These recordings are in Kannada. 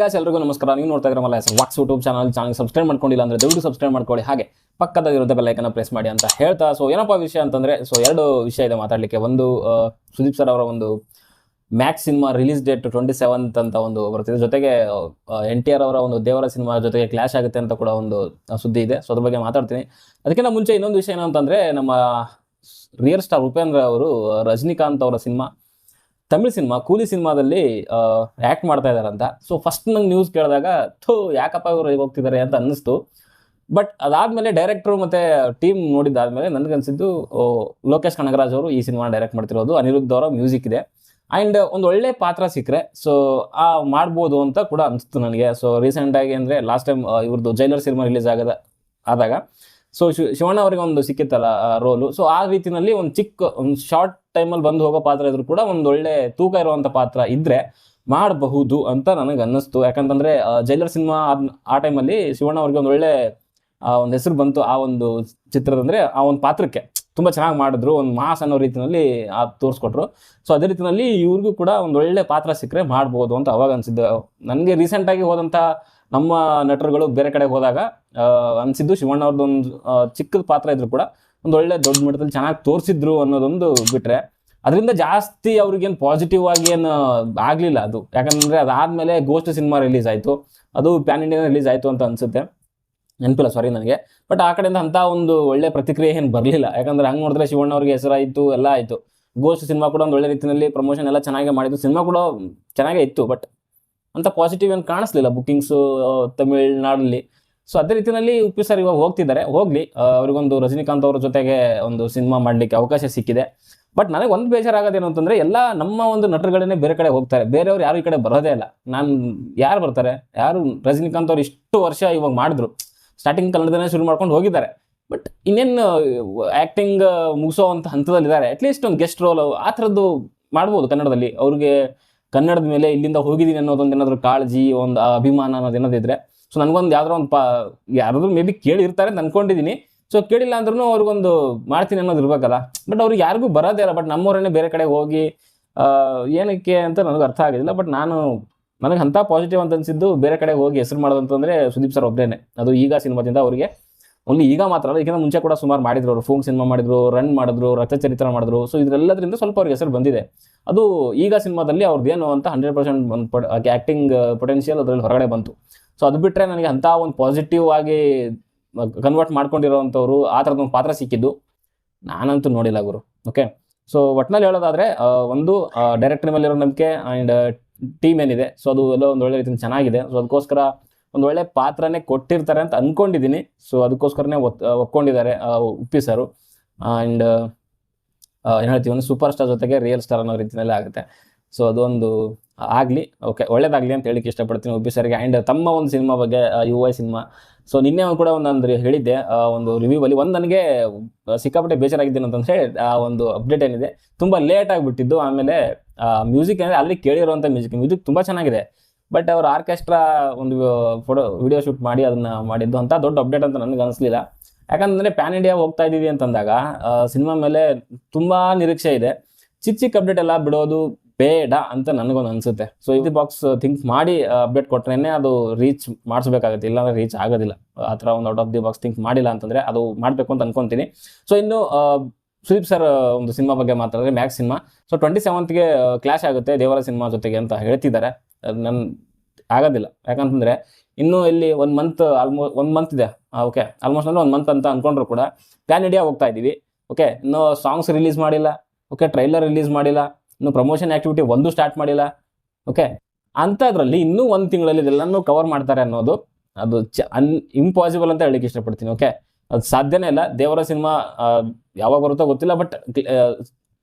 ಗಾಯ್ಸ್ ಎಲ್ಲರಿಗೂ ನಮಸ್ಕಾರ. ನೀವು ನೋಡ್ತಾ ಇದ್ರೆ Malla walks YouTube channel channel subscribe ಮಾಡ್ಕೊಂಡಿಲ್ಲ ಅಂದ್ರೆ ದಯವಿಟ್ಟು ಸಬ್ಸ್ಕ್ರೈಬ್ ಮಾಡ್ಕೊಳ್ಳಿ. ಹಾಗೆ ಪಕ್ಕದಲ್ಲಿರುತ್ತೆ ಬೆಲ್ಲೈಕನ್ನ ಪ್ರೆಸ್ ಮಾಡಿ ಅಂತ ಹೇಳ್ತಾ. ಸೊ ಏನಪ್ಪ ವಿಷಯ ಅಂತಂದ್ರೆ ಸೊ ಎರಡು ವಿಷಯ ಇದೆ ಮಾತಾಡಲಿಕ್ಕೆ. ಒಂದು ಸುದೀಪ್ ಸರ್ ಅವರ ಒಂದು Max cinema release date twenty seventh ಅಂತ ಒಂದು ಬರ್ತಿದೆ ಜೊತೆಗೆ ಎನ್ ಟಿ ಆರ್ ಅವರ ಒಂದು ದೇವರ ಸಿನಿಮಾ ಜೊತೆಗೆ ಕ್ಲಾಶ್ ಆಗುತ್ತೆ ಅಂತ ಕೂಡ ಒಂದು ಸುದ್ದಿ ಇದೆ. ಸೊ ಅದ್ರ ಬಗ್ಗೆ ಮಾತಾಡ್ತೀನಿ. ಅದಕ್ಕಿಂತ ಮುಂಚೆ ಇನ್ನೊಂದು ವಿಷಯ ಏನು ಅಂತಂದ್ರೆ ನಮ್ಮ ರಿಯರ್ ಸ್ಟಾರ್ ಉಪೇಂದ್ರ ಅವರು ರಜನಿಕಾಂತ್ ಅವರ ಸಿನಿಮಾ ತಮಿಳ್ ಸಿನಿಮಾ, ಕೂಲಿ ಸಿನಿಮಾದಲ್ಲಿ ಆ್ಯಕ್ಟ್ ಮಾಡ್ತಾ ಇದಾರಂತ. ಸೊ ಫಸ್ಟ್ ನಂಗೆ ನ್ಯೂಸ್ ಕೇಳಿದಾಗ, ಥೂ, ಯಾಕಪ್ಪ ಇವರು ಹೋಗ್ತಿದ್ದಾರೆ ಅಂತ ಅನ್ನಿಸ್ತು. ಬಟ್ ಅದಾದ್ಮೇಲೆ ಡೈರೆಕ್ಟ್ರು ಮತ್ತೆ ಟೀಮ್ ನೋಡಿದ್ದಾದ್ಮೇಲೆ ನನಗನ್ಸಿದ್ದು ಅನ್ಸಿದ್ದು ಲೋಕೇಶ್ ಕನಗರಾಜ್ ಅವರು ಈ ಸಿನಿಮಾ ಡೈರೆಕ್ಟ್ ಮಾಡ್ತಿರೋದು. ಅನಿರುದ್ಧ ಅವರ ಮ್ಯೂಸಿಕ್ ಇದೆ. ಆ್ಯಂಡ್ ಒಂದು ಒಳ್ಳೆ ಪಾತ್ರ ಸಿಕ್ಕರೆ. ಸೊ ಆ ಮಾಡ್ಬೋದು ಅಂತ ಕೂಡ ಅನಿಸ್ತು ನನಗೆ. ಸೊ ರೀಸೆಂಟಾಗಿ ಅಂದರೆ ಲಾಸ್ಟ್ ಟೈಮ್ ಇವ್ರದ್ದು ಜೈಲರ್ ಸಿನಿಮಾ ರಿಲೀಸ್ ಆಗದ, ಆದಾಗ. ಸೊ ಶಿವಣ್ಣ ಅವರಿಗೆ ಒಂದು ಸಿಕ್ಕಿತ್ತಲ್ಲ ರೋಲು ಸೊ ಆ ರೀತಿಯಲ್ಲಿ ಒಂದು ಚಿಕ್ಕ, ಒಂದು ಶಾರ್ಟ್ ಟೈಮಲ್ಲಿ ಬಂದು ಹೋಗೋ ಪಾತ್ರ ಇದ್ರು ಕೂಡ ಒಂದು ಒಳ್ಳೆ ತೂಕ ಇರುವಂಥ ಪಾತ್ರ ಇದ್ದರೆ ಮಾಡಬಹುದು ಅಂತ ನನಗೆ ಅನ್ನಿಸ್ತು ಯಾಕಂತಂದರೆ ಜೈಲರ್ ಸಿನಿಮಾ ಆ ಟೈಮಲ್ಲಿ ಶಿವಣ್ಣ ಅವ್ರಿಗೆ ಒಂದು ಒಳ್ಳೆ ಒಂದು ಹೆಸರು ಬಂತು ಆ ಒಂದು ಚಿತ್ರದಂದ್ರೆ ಆ ಒಂದು ಪಾತ್ರಕ್ಕೆ. ತುಂಬ ಚೆನ್ನಾಗಿ ಮಾಡಿದ್ರು, ಒಂದು ಮಾಸ್ ಅನ್ನೋ ರೀತಿಯಲ್ಲಿ ಆ ತೋರಿಸ್ಕೊಟ್ರು. ಸೊ ಅದೇ ರೀತಿಯಲ್ಲಿ ಇವ್ರಿಗೂ ಕೂಡ ಒಂದು ಒಳ್ಳೆ ಪಾತ್ರ ಸಿಕ್ಕರೆ ಮಾಡ್ಬೋದು ಅಂತ ಅವಾಗ ಅನಿಸಿದ್ದು. ನನಗೆ ರೀಸೆಂಟಾಗಿ ಹೋದಂಥ ನಮ್ಮ ನಟರುಗಳು ಬೇರೆ ಕಡೆ ಹೋದಾಗ ಅನಿಸಿದ್ದು ಶಿವಣ್ಣ ಅವ್ರದ್ದು ಒಂದು ಚಿಕ್ಕದ ಪಾತ್ರ ಇದ್ರು ಕೂಡ ಒಂದು ಒಳ್ಳೆ ದೊಡ್ಡ ಮಟ್ಟದಲ್ಲಿ ಚೆನ್ನಾಗಿ ತೋರಿಸಿದ್ರು ಅನ್ನೋದೊಂದು ಬಿಟ್ರೆ ಅದರಿಂದ ಜಾಸ್ತಿ ಅವ್ರಿಗೇನು ಪಾಸಿಟಿವ್ ಆಗಿ ಏನು ಆಗಲಿಲ್ಲ ಅದು. ಯಾಕಂದರೆ ಅದಾದಮೇಲೆ ಗೋಸ್ಟ್ ಸಿನಿಮಾ ರಿಲೀಸ್ ಆಯಿತು. ಅದು ಪ್ಯಾನ್ ಇಂಡಿಯಾ ರಿಲೀಸ್ ಆಯಿತು ಅಂತ ಅನಿಸುತ್ತೆ. ನೆನಪಿಲ್ಲ ಸಾರಿ ನನಗೆ. ಬಟ್ ಆ ಕಡೆಯಿಂದ ಅಂಥ ಒಂದು ಒಳ್ಳೆ ಪ್ರತಿಕ್ರಿಯೆ ಏನು ಬರಲಿಲ್ಲ. ಯಾಕಂದ್ರೆ ಹಂಗೆ ನೋಡಿದ್ರೆ ಶಿವಣ್ಣ ಅವ್ರಿಗೆ ಹೆಸರಾಯಿತು, ಎಲ್ಲ ಆಯಿತು. ಗೋಸ್ಟ್ ಸಿನಿಮಾ ಕೂಡ ಒಂದು ಒಳ್ಳೆ ರೀತಿಯಲ್ಲಿ ಪ್ರಮೋಷನ್ ಎಲ್ಲ ಚೆನ್ನಾಗೇ ಮಾಡಿದ್ದು. ಸಿನಿಮಾ ಕೂಡ ಚೆನ್ನಾಗೇ ಇತ್ತು ಬಟ್ ಅಂತ ಪಾಸಿಟಿವ್ ಏನು ಕಾಣಿಸ್ಲಿಲ್ಲ ಬುಕ್ಕಿಂಗ್ಸು ತಮಿಳ್ನಾಡಲ್ಲಿ. ಸೊ ಅದೇ ರೀತಿಯಲ್ಲಿ ಉಪ್ಪಿ ಸರ್ ಇವಾಗ ಹೋಗ್ತಿದ್ದಾರೆ. ಹೋಗಲಿ. ಅವ್ರಿಗೊಂದು ರಜನಿಕಾಂತ್ ಅವ್ರ ಜೊತೆಗೆ ಒಂದು ಸಿನಿಮಾ ಮಾಡಲಿಕ್ಕೆ ಅವಕಾಶ ಸಿಕ್ಕಿದೆ. ಬಟ್ ನನಗೆ ಒಂದು ಬೇಜಾರಾಗೋದೇನು ಅಂತಂದರೆ ಎಲ್ಲ ನಮ್ಮ ಒಂದು ನಟರುಗಳನ್ನೇ ಬೇರೆ ಕಡೆ ಹೋಗ್ತಾರೆ. ಬೇರೆಯವ್ರು ಯಾರು ಈ ಕಡೆ ಬರೋದೇ ಇಲ್ಲ. ನಾನು ಯಾರು ಬರ್ತಾರೆ? ಯಾರು ರಜನಿಕಾಂತ್ ಅವ್ರು ಇಷ್ಟು ವರ್ಷ ಇವಾಗ ಮಾಡಿದ್ರು. ಸ್ಟಾರ್ಟಿಂಗ್ ಕನ್ನಡದಲ್ಲೇ ಶುರು ಮಾಡ್ಕೊಂಡು ಹೋಗಿದ್ದಾರೆ. ಬಟ್ ಇನ್ನೇನು ಆ್ಯಕ್ಟಿಂಗ್ ಮುಗಿಸೋ ಅಂತ ಹಂತದಲ್ಲಿದ್ದಾರೆ. ಅಟ್ಲೀಸ್ಟ್ ಒಂದು ಗೆಸ್ಟ್ ರೋಲ್ ಆ ಥರದ್ದು ಮಾಡ್ಬೋದು ಕನ್ನಡದಲ್ಲಿ. ಅವ್ರಿಗೆ ಕನ್ನಡದ ಮೇಲೆ ಇಲ್ಲಿಂದ ಹೋಗಿದ್ದೀನಿ ಅನ್ನೋದೊಂದು ಏನಾದರೂ ಕಾಳಜಿ, ಒಂದು ಅಭಿಮಾನ ಅನ್ನೋದು ಏನಾದಿದ್ರೆ ಸೊ ನನಗೊಂದು ಯಾವ್ದಾರ ಒಂದು ಪಾ, ಯಾರಾದರೂ ಮೇ ಬಿ ಕೇಳಿರ್ತಾರೆ ಅಂತ ಅನ್ಕೊಂಡಿದ್ದೀನಿ. ಸೊ ಕೇಳಿಲ್ಲ ಅಂದ್ರೂ ಅವ್ರಿಗೊಂದು ಮಾಡ್ತೀನಿ ಅನ್ನೋದು ಇರ್ಬೇಕಲ್ಲ. ಬಟ್ ಅವ್ರಿಗೆ ಯಾರಿಗೂ ಬರೋದೇ ಇಲ್ಲ. ಬಟ್ ನಮ್ಮವರನ್ನೇ ಬೇರೆ ಕಡೆ ಹೋಗಿ ಏನಕ್ಕೆ ಅಂತ ನನಗೆ ಅರ್ಥ ಆಗಿಲ್ಲ. ಬಟ್ ನಾನು, ನನಗೆ ಅಂಥ ಪಾಸಿಟಿವ್ ಅಂತ ಅನಿಸಿದ್ದು ಬೇರೆ ಕಡೆ ಹೋಗಿ ಹೆಸರು ಮಾಡೋದಂತಂದರೆ ಸುದೀಪ್ ಸರ್ ಒಬ್ಬರೇನೆ ಅದು ಈಗ ಸಿನಿಮಾದಿಂದ ಅವರಿಗೆ. ಓನ್ಲಿ ಈಗ ಮಾತ್ರ ಅಲ್ಲ ಇದಕ್ಕಿಂತ ಮುಂಚೆ ಕೂಡ ಸುಮಾರು ಮಾಡಿದ್ರು ಅವರು. ಫೋಂಗ್ ಸಿನಿಮಾ ಮಾಡಿದ್ರು ರನ್ ಮಾಡಿದ್ರು ರಕ್ತಚರಿತ್ರ ಮಾಡಿದ್ರು. ಸೊ ಇದರೆಲ್ಲದರಿಂದ ಸ್ವಲ್ಪ ಅವ್ರಿಗೆ ಹೆಸರು ಬಂದಿದೆ. ಅದು ಈಗ ಸಿನಿಮಾದಲ್ಲಿ ಅವ್ರದ್ದೇನು ಅಂತ ಹಂಡ್ರೆಡ್ ಪರ್ಸೆಂಟ್ ಒಂದು ಆ್ಯಕ್ಟಿಂಗ್ ಪೊಟೆನ್ಷಿಯಲ್ ಅದರಲ್ಲಿ ಹೊರಗಡೆ ಬಂತು. ಸೊ ಅದು ಬಿಟ್ಟರೆ ನನಗೆ ಅಂಥ ಒಂದು ಪಾಸಿಟಿವ್ ಆಗಿ ಕನ್ವರ್ಟ್ ಮಾಡ್ಕೊಂಡಿರೋವಂಥವ್ರು ಆ ಥರದ ಒಂದು ಪಾತ್ರ ಸಿಕ್ಕಿದ್ದು. ನಾನಂತೂ ನೋಡಿಲ್ಲ ಗುರು. ಓಕೆ ಸೊ ಒಟ್ನಲ್ಲಿ ಹೇಳೋದಾದ್ರೆ ಒಂದು ಡೈರೆಕ್ಟರ್ ಮೇಲಿರೋ ನಂಬಿಕೆ ಆ್ಯಂಡ್ ಟೀಮ್ ಏನಿದೆ. ಸೊ ಅದು ಎಲ್ಲ ಒಂದು ಒಳ್ಳೆ ರೀತಿಯಿಂದ ಚೆನ್ನಾಗಿದೆ. ಸೊ ಅದಕ್ಕೋಸ್ಕರ ಒಂದು ಒಳ್ಳೆ ಪಾತ್ರನೇ ಕೊಟ್ಟಿರ್ತಾರೆ ಅಂತ ಅಂದ್ಕೊಂಡಿದ್ದೀನಿ ಸೊ ಅದಕ್ಕೋಸ್ಕರನೇ ಒತ್, ಒಪ್ಕೊಂಡಿದ್ದಾರೆ ಉಪ್ಪಿ ಸರು. ಆ್ಯಂಡ್ ಏನು ಹೇಳ್ತೀವಿ ಒಂದು ಸೂಪರ್ ಸ್ಟಾರ್ ಜೊತೆಗೆ ರಿಯಲ್ ಸ್ಟಾರ್ ಅನ್ನೋ ರೀತಿಯಲ್ಲಿ ಆಗುತ್ತೆ. ಸೊ ಅದೊಂದು ಆಗಲಿ ಓಕೆ ಒಳ್ಳೇದಾಗಲಿ ಅಂತ ಹೇಳಿಕ್ಕೆ ಇಷ್ಟಪಡ್ತೀನಿ. ಒಬ್ಬಿ ಸರ್ಗೆ ಆ್ಯಂಡ್ ತಮ್ಮ ಒಂದು ಸಿನಿಮಾ ಬಗ್ಗೆ ಯು ಐ ಸಿನಿಮಾ ಸೊ ನಿನ್ನೆ ಕೂಡ ನಾನು ಹೇಳಿದ್ದೆ ಒಂದು ರಿವ್ಯೂವಲ್ಲಿ ಒಂದು ನನಗೆ ಸಿಕ್ಕಾಪಟ್ಟೆ ಬೇಜಾರಾಗಿದ್ದೇನೆ ಅಂತಂದರೆ ಆ, ಒಂದು ಅಪ್ಡೇಟ್ ಏನಿದೆ. ತುಂಬ ಲೇಟ್ ಆಗಿಬಿಟ್ಟಿದ್ದು. ಆಮೇಲೆ ಮ್ಯೂಸಿಕ್ ಅಂದರೆ ಅಲ್ಲಿ ಕೇಳಿರುವಂಥ ಮ್ಯೂಸಿಕ್ ಮ್ಯೂಸಿಕ್ ತುಂಬ ಚೆನ್ನಾಗಿದೆ. ಬಟ್ ಅವರು ಆರ್ಕೆಸ್ಟ್ರಾ ಒಂದು ಫೋಟೋ ವಿಡಿಯೋ ಶೂಟ್ ಮಾಡಿ ಅದನ್ನು ಮಾಡಿದ್ದು ಅಂತ ದೊಡ್ಡ ಅಪ್ಡೇಟ್ ಅಂತ ನನಗೆ ಅನಿಸ್ಲಿಲ್ಲ. ಯಾಕಂತಂದರೆ ಪ್ಯಾನ್ ಇಂಡಿಯಾ ಹೋಗ್ತಾ ಇದ್ದೀವಿ ಅಂತಂದಾಗ ಸಿನಿಮಾ ಮೇಲೆ ತುಂಬ ನಿರೀಕ್ಷೆ ಇದೆ. ಚಿಕ್ಕ ಚಿಕ್ಕ ಅಪ್ಡೇಟ್ ಎಲ್ಲ ಬಿಡೋದು ಬೇಡ ಅಂತ ನನಗೊಂದು ಅನಿಸುತ್ತೆ. ಸೊ ಇದು ಬಾಕ್ಸ್ ಥಿಂಕ್ ಮಾಡಿ ಅಪ್ಡೇಟ್ ಕೊಟ್ರೇನೆ ಅದು ರೀಚ್ ಮಾಡಿಸ್ಬೇಕಾಗುತ್ತೆ. ಇಲ್ಲಾಂದ್ರೆ ರೀಚ್ ಆಗೋದಿಲ್ಲ. ಆ ಥರ ಒಂದು out of the box think ಮಾಡಿಲ್ಲ ಅಂತಂದರೆ ಅದು ಮಾಡಬೇಕು ಅಂತ ಅನ್ಕೊಂತೀನಿ. ಸೊ ಇನ್ನು ಸುದೀಪ್ ಸರ್ ಒಂದು ಸಿನಿಮಾ ಬಗ್ಗೆ ಮಾತಾಡಿದ್ರೆ ಮ್ಯಾಕ್ಸ್ ಸಿನಿಮಾ ಸೊ ಟ್ವೆಂಟಿ ಸೆವೆಂತ್ಗೆ ಕ್ಲಾಶ್ ಆಗುತ್ತೆ ದೇವರ ಸಿನಿಮಾ ಜೊತೆಗೆ ಅಂತ ಹೇಳ್ತಿದ್ದಾರೆ. ನನ್ನ ಆಗೋದಿಲ್ಲ. ಯಾಕಂತಂದರೆ ಇನ್ನೂ ಇಲ್ಲಿ ಒಂದು ಮಂತ್ ಆಲ್ಮೋ ಒಂದು ಮಂತ್ ಇದೆ. ಓಕೆ ಆಲ್ಮೋಸ್ಟ್ ಅಂದರೆ ಒಂದು ಮಂತ್ ಅಂತ ಅನ್ಕೊಂಡ್ರು ಕೂಡ. ಪ್ಯಾನ್ ಇಂಡಿಯಾ ಹೋಗ್ತಾ ಇದ್ದೀವಿ ಓಕೆ ಇನ್ನೂ ಸಾಂಗ್ಸ್ ರಿಲೀಸ್ ಮಾಡಿಲ್ಲ. ಓಕೆ ಟ್ರೈಲರ್ ರಿಲೀಸ್ ಮಾಡಿಲ್ಲ. ಇನ್ನು ಪ್ರಮೋಷನ್ ಆ್ಯಕ್ಟಿವಿಟಿ ಒಂದು ಸ್ಟಾರ್ಟ್ ಮಾಡಿಲ್ಲ. ಓಕೆ ಅಂಥದ್ರಲ್ಲಿ ಇನ್ನೂ ಒಂದು ತಿಂಗಳಲ್ಲಿ ಇದೆಲ್ಲನೂ ಕವರ್ ಮಾಡ್ತಾರೆ ಅನ್ನೋದು ಅದು ಚ ಅನ್ ಇಂಪಾಸಿಬಲ್ ಅಂತ ಹೇಳಲಿಕ್ಕೆ ಇಷ್ಟಪಡ್ತೀನಿ. ಓಕೆ ಅದು ಸಾಧ್ಯನೇ ಇಲ್ಲ. ದೇವರ ಸಿನಿಮಾ ಯಾವಾಗ ಬರುತ್ತೋ ಗೊತ್ತಿಲ್ಲ ಬಟ್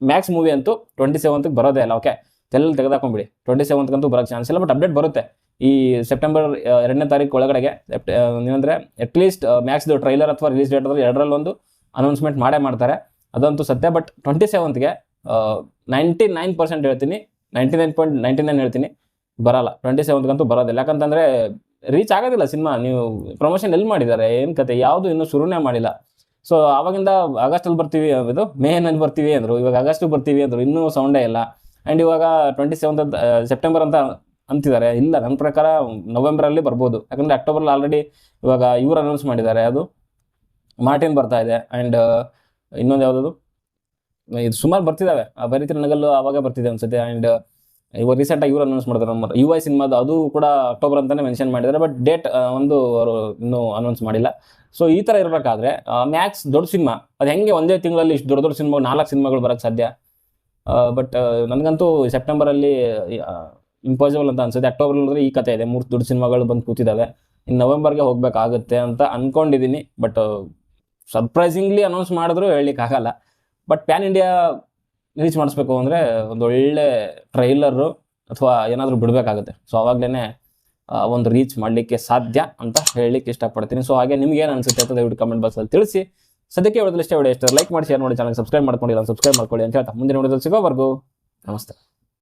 ಮ್ಯಾಕ್ಸ್ ಮೂವಿ ಅಂತೂ ಟ್ವೆಂಟಿ ಸೆವೆಂತ್ಗೆ ಬರೋದೇ ಇಲ್ಲ. ಓಕೆ ತೆಲ್ಲ ತೆಗೆದಾಕೊಂಬಿಡಿ ಟ್ವೆಂಟಿ ಸೆವೆಂತ್ಗಂತೂ ಬರೋಕ್ಕೆ ಚಾನ್ಸ್ ಇಲ್ಲ ಬಟ್ ಅಪ್ಡೇಟ್ ಬರುತ್ತೆ. ಈ ಸೆಪ್ಟೆಂಬರ್ ಎರಡನೇ ತಾರೀಕು ಒಳಗಡೆಗೆ ಏನಂದ್ರೆ ಅಟ್ಲೀಸ್ಟ್ ಮ್ಯಾಕ್ಸ್ದು ಟ್ರೈಲರ್ ಅಥವಾ ರಿಲೀಸ್ ಡೇಟ್ ಅದ್ರಲ್ಲಿ ಎರಡರಲ್ಲೊಂದು ಅನೌನ್ಸ್ಮೆಂಟ್ ಮಾಡೇ ಮಾಡ್ತಾರೆ. ಅದಂತೂ ಸತ್ಯ ಬಟ್ ಟ್ವೆಂಟಿ ಸೆವೆಂತ್ಗೆ ನೈಂಟಿ ನೈನ್ ಪರ್ಸೆಂಟ್ ಹೇಳ್ತೀನಿ. Ninety nine point ninety nine ಹೇಳ್ತೀನಿ. ಬರಲ್ಲ. ಟ್ವೆಂಟಿ ಸೆವೆಂತ್ಗಂತೂ ಬರೋದಿಲ್ಲ. ಯಾಕಂತಂದರೆ ರೀಚ್ ಆಗೋದಿಲ್ಲ ಸಿನಿಮಾ ನೀವು ಪ್ರಮೋಷನ್ ಎಲ್ಲಿ ಮಾಡಿದ್ದಾರೆ? ಏನು ಕತೆ? ಯಾವುದು ಇನ್ನೂ ಶುರುನೇ ಮಾಡಿಲ್ಲ. ಸೊ ಆವಾಗಿಂದ ಆಗಸ್ಟಲ್ಲಿ ಬರ್ತೀವಿ ಇದು, ಮೇನಲ್ಲಿ ಬರ್ತೀವಿ ಅಂದರು. ಇವಾಗ ಆಗಸ್ಟಿಗೆ ಬರ್ತೀವಿ ಅಂದರು. ಇನ್ನೂ ಸೌಂಡೇ ಇಲ್ಲ. ಆ್ಯಂಡ್ ಇವಾಗ ಟ್ವೆಂಟಿ ಸೆವೆಂತ್ ಸೆಪ್ಟೆಂಬರ್ ಅಂತ ಅಂತಿದ್ದಾರೆ. ಇಲ್ಲ, ನನ್ನ ಪ್ರಕಾರ ನವೆಂಬರಲ್ಲಿ ಬರ್ಬೋದು. ಯಾಕಂದರೆ ಅಕ್ಟೋಬರಲ್ಲಿ ಆಲ್ರೆಡಿ ಇವಾಗ ಇವ್ರು ಅನೌನ್ಸ್ ಮಾಡಿದ್ದಾರೆ. ಅದು ಮಾರ್ಟಿನ್ ಬರ್ತಾ ಇದೆ. ಆ್ಯಂಡ್ ಇನ್ನೊಂದು ಯಾವುದದು? ಇದು ಸುಮಾರು ಬರ್ತಿದ್ದಾವೆ ಆ ಬರೀತಿರ ನಗಲ್ಲು ಆವಾಗ ಬರ್ತಿದೆ ಅನ್ಸುತ್ತೆ. ಆ್ಯಂಡ್ ಇವಾಗ ರೀಸೆಂಟಾಗಿ ಇವರು ಅನೌನ್ಸ್ ಮಾಡಿದ್ರು ನಮ್ಮ ಯು ಐ ಸಿನಿಮಾದು ಅದು ಕೂಡ ಅಕ್ಟೋಬರ್ ಅಂತಲೇ ಮೆನ್ಷನ್ ಮಾಡಿದ್ದಾರೆ. ಬಟ್ ಡೇಟ್ ಒಂದು ಅವರು ಇನ್ನೂ ಅನೌನ್ಸ್ ಮಾಡಿಲ್ಲ. ಸೊ ಈ ಥರ ಇರಬೇಕಾದ್ರೆ ಮ್ಯಾಕ್ಸ್ ದೊಡ್ಡ ಸಿನಿಮಾ ಅದು ಹೆಂಗೆ ಒಂದೇ ತಿಂಗಳಲ್ಲಿ ಇಷ್ಟು ದೊಡ್ಡ ದೊಡ್ಡ ಸಿನಿಮಾ ನಾಲ್ಕು ಸಿನಿಮಾಗಳು ಬರೋಕ್ಕೆ ಸಾಧ್ಯ? ಬಟ್ ನನಗಂತೂ ಸೆಪ್ಟೆಂಬರಲ್ಲಿ ಇಂಪಾಸಿಬಲ್ ಅಂತ ಅನ್ಸುತ್ತೆ. ಅಕ್ಟೋಬರ್ ಅಂದರೆ ಈ ಕಥೆ ಇದೆ. ಮೂರು ದೊಡ್ಡ ಸಿನಿಮಾಗಳು ಬಂದು ಕೂತಿದ್ದಾವೆ ಇನ್ನು ನವೆಂಬರ್ಗೆ ಹೋಗಬೇಕಾಗುತ್ತೆ ಅಂತ ಅಂದ್ಕೊಂಡಿದ್ದೀನಿ ಬಟ್ ಸರ್ಪ್ರೈಸಿಂಗ್ಲಿ ಅನೌನ್ಸ್ ಮಾಡಿದ್ರು ಹೇಳಲಿಕ್ಕಾಗಲ್ಲ. ಬಟ್ ಪ್ಯಾನ್ ಇಂಡಿಯಾ ರೀಚ್ ಮಾಡಿಸ್ಬೇಕು ಅಂದರೆ ಒಂದು ಒಳ್ಳೆ ಟ್ರೈಲರು ಅಥವಾ ಏನಾದರೂ ಬಿಡಬೇಕಾಗುತ್ತೆ. ಸೊ ಅವಾಗಲೇ ಒಂದು ರೀಚ್ ಮಾಡಲಿಕ್ಕೆ ಸಾಧ್ಯ ಅಂತ ಹೇಳಲಿಕ್ಕೆ ಇಷ್ಟಪಡ್ತೀನಿ. ಸೊ ಹಾಗೆ ನಿಮ್ಗೆ ಏನು ಅನಿಸುತ್ತೆ ಅಂತ ದಯವಿಟ್ಟು ಕಮೆಂಟ್ ಬಾಕ್ಸಲ್ಲಿ ತಿಳಿಸಿ. ಸದ್ಯಕ್ಕೆ ಹೇಳಿದ್ರೆ ಇಷ್ಟೇ ವಿಡಿಯೋ ಇಷ್ಟ ಲೈಕ್ ಮಾಡಿ ಶೇರ್ ಮಾಡಿ ಚಾನಲ್ ಸಬ್ಸ್ಕ್ರೈಬ್ ಮಾಡ್ಕೊಂಡಿಲ್ಲ ಸಬ್ಸ್ಕ್ರೈಬ್ ಮಾಡ್ಕೊಳ್ಳಿ ಅಂತ ಹೇಳ್ತಾ. ಮುಂದಿನ ವಿಡಿಯೋದಲ್ಲಿ ಸಿಗೋವರೆಗೂ, ನಮಸ್ತೆ.